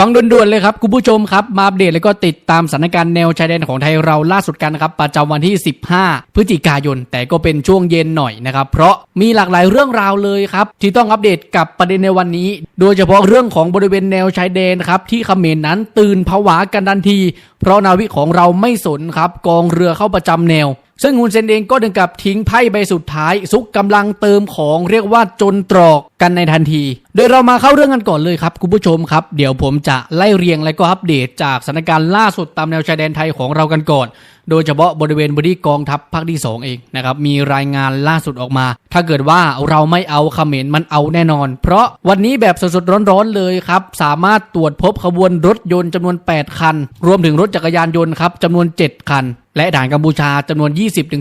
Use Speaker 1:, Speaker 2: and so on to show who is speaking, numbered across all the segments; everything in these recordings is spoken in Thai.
Speaker 1: ฟังด่วนๆเลยครับคุณผู้ชมครับ มาอัปเดตแล้วก็ติดตามสถานการณ์แนวชายแดนของไทยเราล่าสุดกันนะครับประจำวันที่ 15 พฤศจิกายน แต่ก็เป็นช่วงเย็นหน่อยนะครับ เพราะมีหลากหลายเรื่องราวเลยครับ ที่ต้องอัปเดตกับประเด็นในวันนี้ โดยเฉพาะเรื่องของบริเวณแนวชายแดนครับที่เขมรนั้นตื่นผวากันทันที เพราะนาวิของเราไม่สนครับกองเรือเข้าประจำแนว ซึ่งฮุนเซนเองก็ถึงกับทิ้งไพ่ใบสุดท้าย ซุกกำลังเติมของเรียกว่าจนตรอกกันในทันที โดยเรามาเข้าเรื่องกันก่อนเลยครับ คุณผู้ชมครับ เดี๋ยวผมจะไล่เรียงและก็อัปเดตจากสถานการณ์ล่าสุดตามแนวชายแดนไทยของเรากันก่อน โดยเฉพาะบริเวณบริกองทัพภาคที่ 2 เองนะครับมีรายงานล่าสุดออกมา ถ้าเกิดว่าเราไม่เอาเขมรมันเอาแน่นอน เพราะวันนี้แบบสดๆร้อนๆเลยครับสามารถตรวจพบขบวนรถยนต์จำนวน 8 คัน รวมถึงรถจักรยานยนต์ครับจำนวน 7 คัน และด่านกัมพูชาจำนวน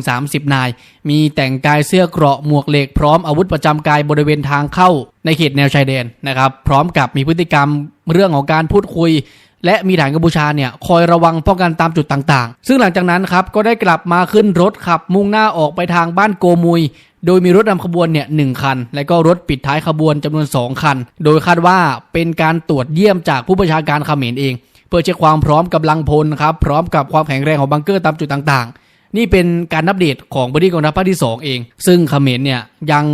Speaker 1: 20-30 นาย มีแต่งกายเสื้อเกราะหมวกเหล็กพร้อมอาวุธประจำกายบริเวณทางเข้าในเขตแนวชายแดนนะครับ พร้อมกับมีพฤติกรรมเรื่องของการพูดคุย และมีฐานกัมพูชาเนี่ยคอยระวังป้องกันตามจุดต่างๆ ซึ่งหลังจากนั้นครับก็ได้กลับมาขึ้นรถขับมุ่งหน้าออกไปทางบ้านโกมุยโดยมีรถนำขบวนเนี่ยหนึ่งคัน และก็รถปิดท้ายขบวนจำนวน 2 คัน โดยคาดว่าเป็นการตรวจเยี่ยมจากผู้บัญชาการเขมรเอง เพื่อเช็คความพร้อมกำลังพลครับพร้อมกับความแข็งแรงของบังเกอร์ตามจุดต่างๆ นี่เป็นการอัปเดตของบริกองทัพภาคที่ 2 เอง ซึ่งเขมรเนี่ยยัง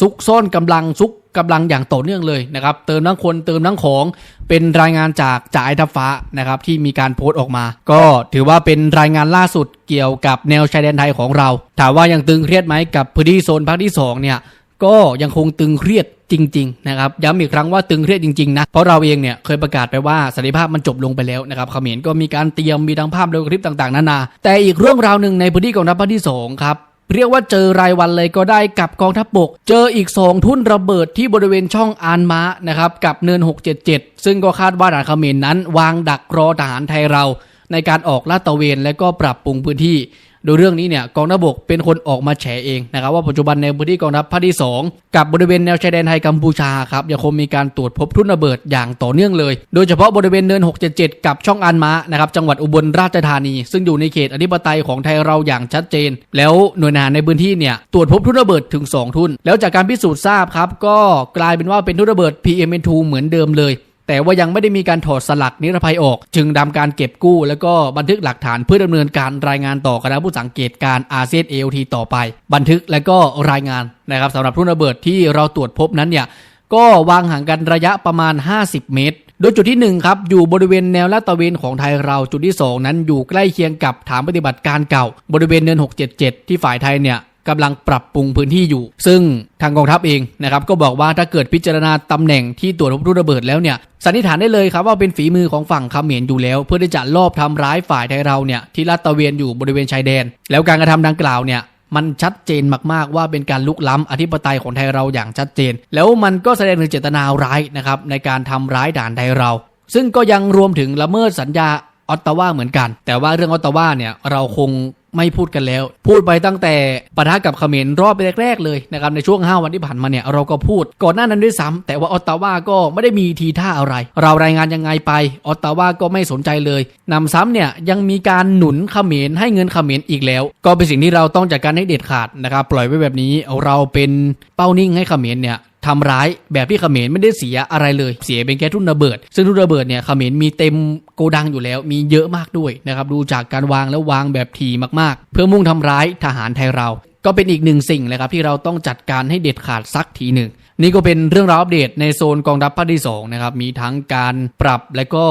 Speaker 1: ซุกซ่อนกำลังซุกกำลังอย่างต่อเนื่องเลยนะครับเติมทั้งคนเติมทั้งของเป็นรายงานจากจ่าไอทัพฟ้านะครับที่มีการโพสต์ออกมา ก็ถือว่าเป็นรายงานล่าสุดเกี่ยวกับแนวชายแดนไทยของเรา ถามว่ายังตึงเครียดไหมกับพื้นที่โซนภาคที่2เนี่ย ก็ยังคงตึงเครียดจริง ๆ นะครับ ย้ำอีกครั้งว่าตึงเครียดจริง ๆ นะ เพราะเราเองเนี่ยเคยประกาศไปว่าสันติภาพมันจบลงไปแล้วนะครับเขมรก็มีการเตรียมมีทั้งภาพและคลิปต่างๆนานาแต่อีกเรื่องราวหนึ่งในพื้นที่กองทัพภาคที่สองครับเรียกว่าเจอรายวันเลยก็ได้กับกองทัพบก เจออีก 2 ทุ่นระเบิดที่บริเวณช่องอานม้านะครับกับเนิน 677 ซึ่งก็คาดว่าทหารเขมรนั้น วางดักรอทหารไทยเรา ในการออกลาดตระเวนและก็ปรับปรุงพื้นที่ โดยเรื่องนี้เนี่ยกองทัพบกเป็นคนออกมาแฉเองนะครับว่าปัจจุบันในพื้นที่กองทัพภาคที่ 2 กับบริเวณแนวชายแดนไทยกัมพูชาครับยังคงมีการตรวจพบทุ่นระเบิดอย่างต่อเนื่องเลย โดยเฉพาะบริเวณเนิน 677 กับช่องอันมานะครับจังหวัดอุบลราชธานี ซึ่งอยู่ในเขตอธิปไตยของไทยเราอย่างชัดเจน แล้วหน่วยงานในพื้นที่เนี่ยตรวจพบทุ่นระเบิดถึง 2 ทุ่น แล้วจากการพิสูจน์ทราบครับก็กลายเป็นว่าเป็นทุ่นระเบิด PM2 เหมือนเดิมเลย แต่ว่ายังไม่ได้มีการถอดสลักนิรภัยออก จึงดำการเก็บกู้ แล้วก็บันทึกหลักฐานเพื่อดำเนินการรายงานต่อคณะผู้สังเกตการอาเซียนเอลทีต่อไป บันทึกและก็รายงานนะครับสำหรับทุ่นระเบิดที่เราตรวจพบนั้นเนี่ยก็วางห่างกันระยะประมาณ 50 เมตรโดยจุดที่ 1 ครับ อยู่บริเวณแนวลาดตระเวนของไทยเราจุดที่ 2 นั้นอยู่ใกล้เคียงกับฐานปฏิบัติการเก่า บริเวณเนิน 677 ที่ฝ่ายไทยเนี่ย กำลังปรับปรุงพื้นที่อยู่ ซึ่งทางกองทัพเองนะครับก็บอกว่าถ้าเกิดพิจารณาตำแหน่งที่ตรวจพบรุ่นระเบิดแล้วเนี่ยสันนิษฐานได้เลยครับว่าเป็นฝีมือของฝั่งเขมรอยู่แล้ว เพื่อที่จะลอบทำร้ายฝ่ายไทยเราเนี่ยที่ลาดตะเวนอยู่บริเวณชายแดน แล้วการกระทำดังกล่าวเนี่ยมันชัดเจนมากๆว่าเป็นการลุกล้ำอธิปไตยของไทยเราอย่างชัดเจน แล้วมันก็แสดงถึงเจตนาร้ายนะครับในการทำร้ายด่านไทยเรา ซึ่งก็ยังรวมถึงละเมิดสัญญาออตตาวาเหมือนกัน แต่ว่าเรื่องออตตาวาเนี่ยเราคง ไม่พูดกันแล้ว พูดไปตั้งแต่ปะทะกับเขมรรอบแรกๆเลยนะครับในช่วง 5 วันที่ผ่านมาเนี่ยเราก็พูดก่อนหน้านั้นด้วยซ้ำแต่ว่าออตตาวาก็ไม่ได้มีทีท่าอะไร เรารายงานยังไงไปออตตาวาก็ไม่สนใจเลยนำซ้ำเนี่ยยังมีการหนุนเขมรให้เงินเขมรอีกแล้ว ก็เป็นสิ่งที่เราต้องจัดการให้เด็ดขาดนะครับปล่อยไว้แบบนี้เราเป็นเป้านิ่งให้เขมรเนี่ย ทำร้ายแบบที่เขมรไม่ได้เสียอะไรเลย เสียเป็นแค่ทุ่นระเบิด ซึ่งทุ่นระเบิดเนี่ยเขมรมีเต็มโกดังอยู่แล้ว มีเยอะมากด้วยนะครับดูจากการวางแล้ววางแบบทีมากๆ เพื่อมุ่งทำร้ายทหารไทยเรา ก็เป็นอีกหนึ่งสิ่งเลยครับที่เราต้องจัดการให้เด็ดขาดสักทีหนึ่งนี่ก็เป็นเรื่องราวอัปเดตในโซนกองทัพภาคที่2นะครับมีทั้งการปรับและก็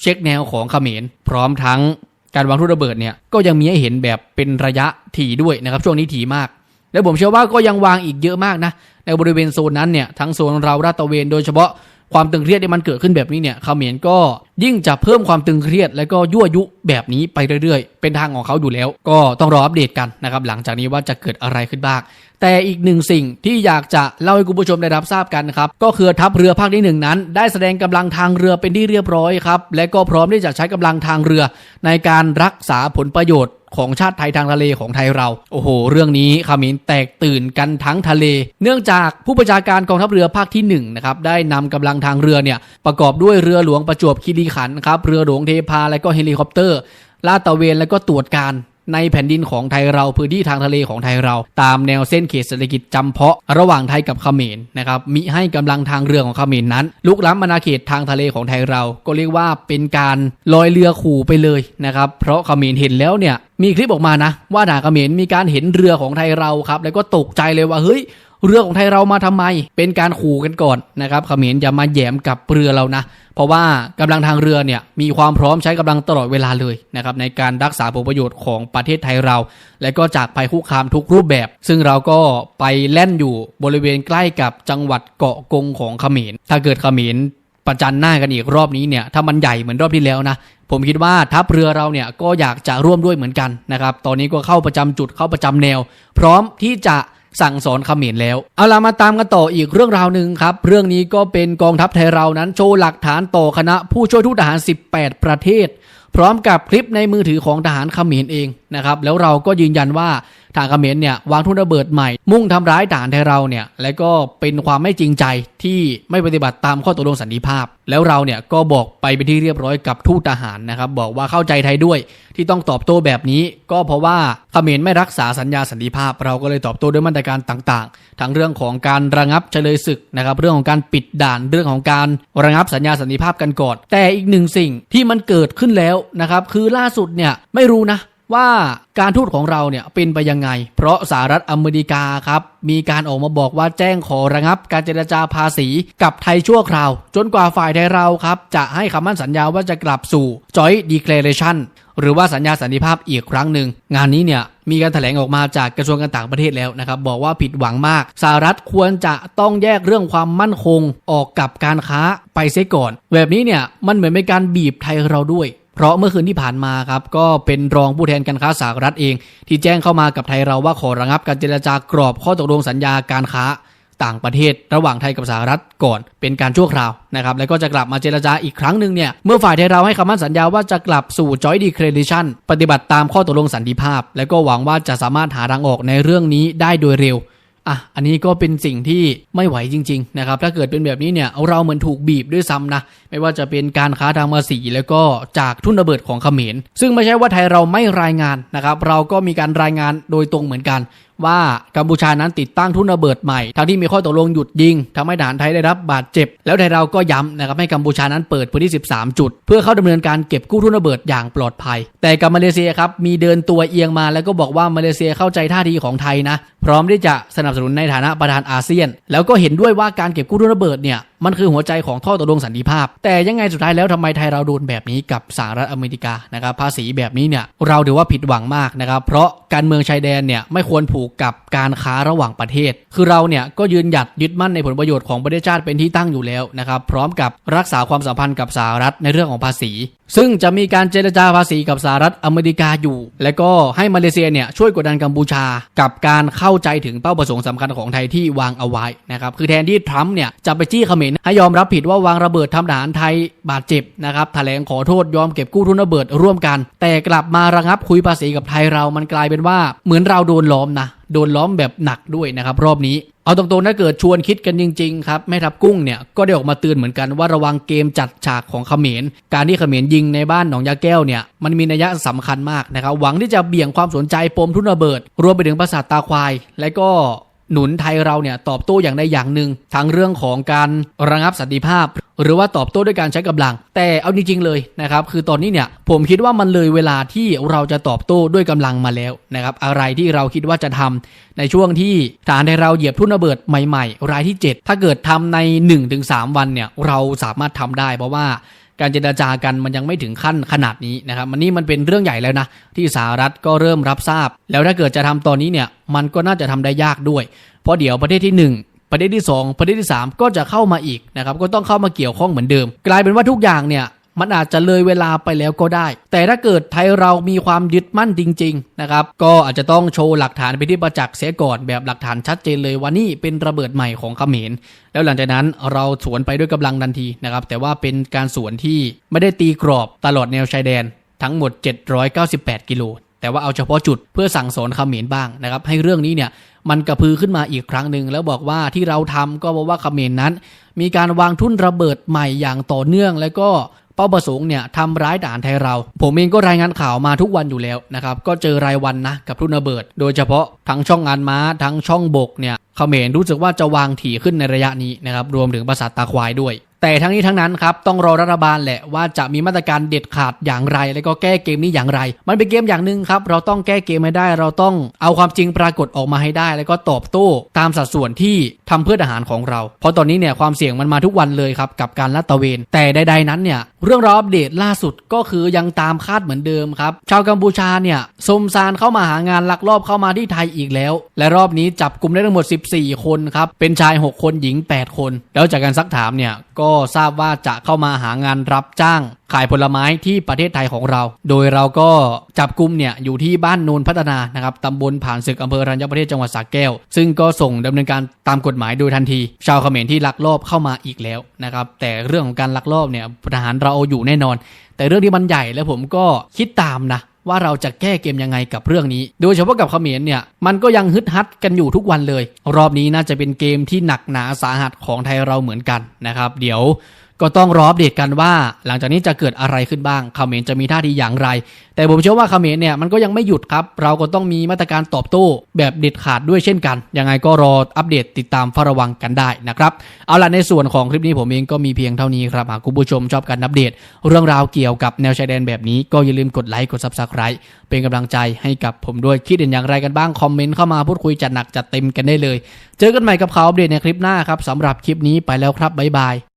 Speaker 1: เช็คแนวของเขมร พร้อมทั้งการวางทุ่นระเบิดเนี่ยก็ยังมีให้เห็นแบบเป็นระยะถี่ด้วยนะครับช่วงนี้ถี่มากและผมเชื่อว่าก็ยังวางอีกเยอะมากนะ ในบริเวณโซนนั้นเนี่ยทั้งโซนเราราตะเวนโดยเฉพาะความตึงเครียดที่มันเกิดขึ้นแบบนี้เนี่ยเขมรก็ยิ่งจะเพิ่มความตึงเครียด และก็ยั่วยุแบบนี้ไปเรื่อยๆ เป็นทางของเขาอยู่แล้ว ก็ต้องรออัปเดตกันนะครับหลังจากนี้ว่าจะเกิดอะไรขึ้นบ้าง แต่อีกหนึ่งสิ่งที่อยากจะเล่าให้คุณผู้ชมได้รับทราบกันครับก็คือทัพเรือภาคที่หนึ่งนั้น ได้แสดงกำลังทางเรือเป็นที่เรียบร้อยครับและก็พร้อมที่จะใช้กำลังทางเรือ ในการรักษาผลประโยชน์ ของชาติไทยทางทะเลของไทยเรา โอ้โห เรื่องนี้ขมรแตกตื่นกันทั้งทะเล เนื่องจากผู้บัญชาการกองทัพเรือภาคที่1นะครับได้นำกำลังทางเรือเนี่ยประกอบด้วยเรือหลวงประจวบคีรีขันธ์ครับเรือหลวงเทพาและก็เฮลิคอปเตอร์ลาดตระเวนและก็ตรวจการ ในแผ่นดินของไทยเราพื้นที่ทางทะเลของไทยเรา ตามแนวเส้นเขตเศรษฐกิจจำเพาะระหว่างไทยกับเขมรนะครับมิให้กำลังทางเรือของเขมรนั้นลุกล้ำอาณาเขตทางทะเลของไทยเรา ก็เรียกว่าเป็นการลอยเรือขู่ไปเลยนะครับเพราะเขมรเห็นแล้วเนี่ยมีคลิปออกมานะ ว่าทาเขมรมีการเห็นเรือของไทยเราครับแล้วก็ตกใจเลยว่าเฮ้ย เรือของไทยเรามาทำไม เป็นการขู่กันก่อนนะครับเขมรอย่ามาแยมกับเรือเรานะ เพราะว่ากำลังทางเรือเนี่ยมีความพร้อมใช้กำลังตลอดเวลาเลยนะครับในการรักษาผลประโยชน์ของประเทศไทยเรา และก็จากภัยคุกคามทุกรูปแบบ ซึ่งเราก็ไปแล่นอยู่บริเวณใกล้กับจังหวัดเกาะกงของเขมร ถ้าเกิดเขมรประจันหน้ากันอีกรอบนี้เนี่ยถ้ามันใหญ่เหมือนรอบที่แล้วนะผมคิดว่าทัพเรือเราเนี่ยก็อยากจะร่วมด้วยเหมือนกันนะครับ ตอนนี้ก็เข้าประจำจุดเข้าประจำแนว พร้อมที่จะ สั่งสอนเขมรแล้ว เอาล่ะมาตามกันต่ออีกเรื่องราวหนึ่งครับ เรื่องนี้ก็เป็นกองทัพไทยเรานั้นโชว์หลักฐานต่อคณะผู้ช่วยทูตทหาร 18 ประเทศ พร้อมกับคลิปในมือถือของทหารเขมรเองนะครับแล้วเราก็ยืนยันว่าทางเขมรเนี่ยวางทุ่นระเบิดใหม่ มุ่งทำร้ายทหารไทยเราเนี่ยและก็เป็นความไม่จริงใจที่ไม่ปฏิบัติตามข้อตกลงสันติภาพ แล้วเราเนี่ยก็บอกไปเป็นที่เรียบร้อยกับทูตทหารนะครับบอกว่าเข้าใจไทยด้วยที่ต้องตอบโต้แบบนี้ ก็เพราะว่าเขมรไม่รักษาสัญญาสันติภาพ เราก็เลยตอบโต้ด้วยมาตรการต่างๆ ทั้งเรื่องของการระงับเฉลยศึกนะครับเรื่องของการปิดด่านเรื่องของการระงับสัญญาสันติภาพกันก่อนแต่อีกหนึ่งสิ่งที่มันเกิดขึ้นแล้วนะครับ คือล่าสุดเนี่ยไม่รู้นะว่าการทูตของเราเนี่ยเป็นไปยังไง เพราะสหรัฐอเมริกาครับ มีการออกมาบอกว่าแจ้งขอระงับ การเจรจาภาษีกับไทยชั่วคราว จนกว่าฝ่ายไทยเราครับ จะให้คำมั่นสัญญาว่าจะกลับสู่ Joint Declaration หรือว่าสัญญาสันติภาพอีกครั้งหนึ่ง งานนี้เนี่ยมีการแถลงออกมาจากกระทรวงการต่างประเทศแล้วนะครับ บอกว่าผิดหวังมากสหรัฐควรจะต้องแยกเรื่องความมั่นคงออกกับการค้าไปเสียก่อน แบบนี้เนี่ยมันเหมือนเป็นการบีบไทยเราด้วย เพราะเมื่อคืนที่ผ่านมาครับก็เป็นรองผู้แทนการค้าสหรัฐเอง ที่แจ้งเข้ามากับไทยเราว่าขอระงับการเจรจากรอบข้อตกลงสัญญาการค้าต่างประเทศระหว่างไทยกับสหรัฐก่อนเป็นการชั่วคราวนะครับแล้วก็จะกลับมาเจรจาอีกครั้งหนึ่งเนี่ยเมื่อฝ่ายไทยเราให้คำมั่นสัญญาว่าจะกลับสู่ Joint Declaration ปฏิบัติตามข้อตกลงสันติภาพ และก็หวังว่าจะสามารถหาทางออกในเรื่องนี้ได้โดยเร็ว อะอันนี้ก็เป็นสิ่งที่ไม่ไหวจริงๆนะครับถ้าเกิดเป็นแบบนี้เนี่ยเราเหมือนถูกบีบด้วยซ้ำนะไม่ว่าจะเป็นการค้าทางภาษีแล้วก็จากทุนระเบิดของเขมรซึ่งไม่ใช่ว่าไทยเราไม่รายงานนะครับเราก็มีการรายงานโดยตรงเหมือนกัน ว่ากัมพูชานั้นติดตั้งทุนระเบิดใหม่ทั้งที่มีข้อตกลงหยุดยิงทำให้ทหารไทยได้รับบาดเจ็บ แล้วไทยเราก็ย้ำนะครับให้กัมพูชานั้นเปิดพื้นที่ 13 จุด เพื่อเข้าดำเนินการเก็บกู้ทุนระเบิดอย่างปลอดภัย แต่กับมาเลเซียครับมีเดินตัวเอียงมาแล้วก็บอกว่ามาเลเซียเข้าใจท่าทีของไทยนะ พร้อมที่จะสนับสนุนในฐานะประธานอาเซียน แล้วก็เห็นด้วยว่าการเก็บกู้ทุนระเบิดเนี่ยมันคือหัวใจของท่อตกลงสันติภาพ แต่ยังไงสุดท้ายแล้วทำไมไทยเราโดนแบบนี้กับสหรัฐอเมริกานะครับภาษีแบบนี้เนี่ยเราถือว่าผิดหวังมากนะครับเพราะการเมืองชายแดนเนี่ยไม่ควรผูกกับการค้าระหว่างประเทศ คือเราเนี่ยก็ยืนหยัดยึดมั่นในผลประโยชน์ของประเทศชาติเป็นที่ตั้งอยู่แล้วนะครับพร้อมกับรักษาความสัมพันธ์กับสหรัฐในเรื่องของภาษี ซึ่งจะมีการเจรจาภาษีกับสหรัฐอเมริกาอยู่ และก็ให้มาเลเซียเนี่ยช่วยกดดันกัมพูชา กับการเข้าใจถึงเป้าประสงค์สำคัญของไทยที่วางเอาไว้นะครับคือแทนที่ทรัมป์เนี่ยจะไปจี้เขมรให้ยอมรับผิดว่าวางระเบิดทำทหารไทยบาดเจ็บนะครับแถลงขอโทษยอมเก็บกู้ทุนระเบิดร่วมกัน แต่กลับมาระงับคุยภาษีกับไทยเรามันกลายเป็นว่าเหมือนเราโดนล้อมนะโดนล้อมแบบหนักด้วยนะครับรอบนี้เอาตรงๆถ้าเกิดชวนคิดกันจริงๆครับแม่ทัพกุ้งเนี่ยก็ได้ออกมาเตือนเหมือนกันว่าระวังเกมจัดฉากของเขมร การที่เขมรยิงในบ้านหนองยาแก้วเนี่ยมันมีนัยสำคัญมากนะครับหวังที่จะเบี่ยงความสนใจปมทุนระเบิด รวมไปถึงประสาทตาควาย และก็ หนุนไทยเราเนี่ยตอบโต้อย่างใดอย่างหนึ่งทั้งเรื่องของการระงับสันติภาพ หรือว่าตอบโต้ด้วยการใช้กำลัง แต่เอาจริงๆเลยนะครับคือตอนนี้เนี่ยผมคิดว่ามันเลยเวลาที่เราจะตอบโต้ด้วยกำลังมาแล้วนะครับอะไรที่เราคิดว่าจะทำในช่วงที่ฐานไทยเราเหยียบทุ่นระเบิดใหม่ ๆ รายที่ 7 ถ้าเกิดทำใน 1-3 วันเนี่ยเราสามารถทำได้เพราะว่า การเจรจากันมันยังไม่ถึงขั้นขนาดนี้นะครับมันนี่มันเป็นเรื่องใหญ่แล้วนะ ที่สหรัฐก็เริ่มรับทราบ แล้วถ้าเกิดจะทำตอนนี้เนี่ยมันก็น่าจะทำได้ยากด้วย เพราะเดี๋ยวประเทศที่ 1ประเทศที่ 2 ประเทศที่ 3 ก็จะเข้ามาอีกนะครับก็ต้องเข้ามาเกี่ยวข้องเหมือนเดิม กลายเป็นว่าทุกอย่างเนี่ย มันอาจจะเลยเวลาไปแล้วก็ได้ แต่ถ้าเกิดไทยเรามีความยึดมั่นจริงๆนะครับก็อาจจะต้องโชว์หลักฐานไปที่ประจักษ์เสียก่อนแบบหลักฐานชัดเจนเลยว่านี่เป็นระเบิดใหม่ของเขมรแล้วหลังจากนั้นเราสวนไปด้วยกำลังทันทีนะครับแต่ว่าเป็นการสวนที่ไม่ได้ตีกรอบตลอดแนวชายแดนทั้งหมด 798 กิโลแต่ว่าเอาเฉพาะจุดเพื่อสั่งสอนเขมรบ้างนะครับ ให้เรื่องนี้เนี่ยมันกระพือขึ้นมาอีกครั้งหนึ่งแล้วบอกว่าที่เราทำก็เพราะว่าเขมรนั้น มีการวางทุ่นระเบิดใหม่อย่างต่อเนื่อง แล้วก็ เป้าประสงค์เนี่ยทำร้ายทหารไทยเรา ผมเองก็รายงานข่าวมาทุกวันอยู่แล้วนะครับก็เจอรายวันนะกับทุนระเบิด โดยเฉพาะทั้งช่องงานม้า ทั้งช่องบกเนี่ยเขมรรู้สึกว่าจะวางถี่ขึ้นในระยะนี้นะครับรวมถึงประสาทตาควายด้วย แต่ทั้งนี้ทั้งนั้นครับต้องรอรัฐบาลแหละว่าจะมีมาตรการเด็ดขาดอย่างไร แล้วก็แก้เกมนี้อย่างไร มันเป็นเกมอย่างหนึ่งครับ เราต้องแก้เกมให้ได้ เราต้องเอาความจริงปรากฏออกมาให้ได้ แล้วก็ตอบโต้ตามสัดส่วนที่ทำเพื่อทหารของเรา เพราะตอนนี้เนี่ยความเสี่ยงมันมาทุกวันเลยครับกับการลาดตระเวน แต่ใดๆนั้นเนี่ยเรื่องราวอัปเดตล่าสุดก็คือยังตามคาดเหมือนเดิมครับชาวกัมพูชาเนี่ยสมซานเข้ามาหางานลักลอบเข้ามาที่ไทยอีกแล้ว และรอบนี้จับกลุ่มได้ทั้งหมด 14 คนครับเป็นชาย 6 คนหญิง 8 คน แล้วจากการซักถามเนี่ยก็็ทราบว่าจะเข้ามาหางานรับจ้าง ขายผลไม้ที่ประเทศไทยของเรา โดยเราก็จับกลุ่มเนี่ยอยู่ที่บ้านโนนพัฒนานะครับตำบลผ่านศึกอำเภอรัญญประเทศจังหวัดสระแก้ว ซึ่งก็ส่งดำเนินการตามกฎหมายโดยทันที ชาวเขมรที่ลักลอบเข้ามาอีกแล้วนะครับแต่เรื่องของการลักลอบเนี่ยทหารเราเอาอยู่แน่นอน แต่เรื่องที่มันใหญ่แล้วผมก็คิดตามนะ ว่าเราจะแก้เกมยังไงกับเรื่องนี้ โดยเฉพาะกับเขมรเนี่ยมันก็ยังฮึดฮัดกันอยู่ทุกวันเลย รอบนี้น่าจะเป็นเกมที่หนักหนาสาหัสของไทยเราเหมือนกันนะครับ เดี๋ยว ก็ต้องรออัปเดตกันว่า หลังจากนี้จะเกิดอะไรขึ้นบ้างเขมรจะมีท่าทีอย่างไร แต่ผมเชื่อว่าเขมรเนี่ยมันก็ยังไม่หยุดครับ เราก็ต้องมีมาตรการตอบโต้แบบเด็ดขาดด้วยเช่นกัน ยังไงก็รออัปเดตติดตามเฝ้าระวังกันได้นะครับ เอาล่ะในส่วนของคลิปนี้ผมเองก็มีเพียงเท่านี้ครับ หากคุณผู้ชมชอบการอัปเดต เรื่องราวเกี่ยวกับแนวชายแดนแบบนี้ก็อย่าลืมกดไลค์กด subscribe เป็นกำลังใจให้กับผมด้วยคิดเห็นอย่างไรกันบ้างคอมเมนต์เข้ามาพูดคุยจัดหนักจัดเต็มกันได้เลย เจอกันใหม่กับข่าวอัปเดตในคลิปหน้าครับสำหรับคลิปนี้ไปแล้วครับบ๊ายบาย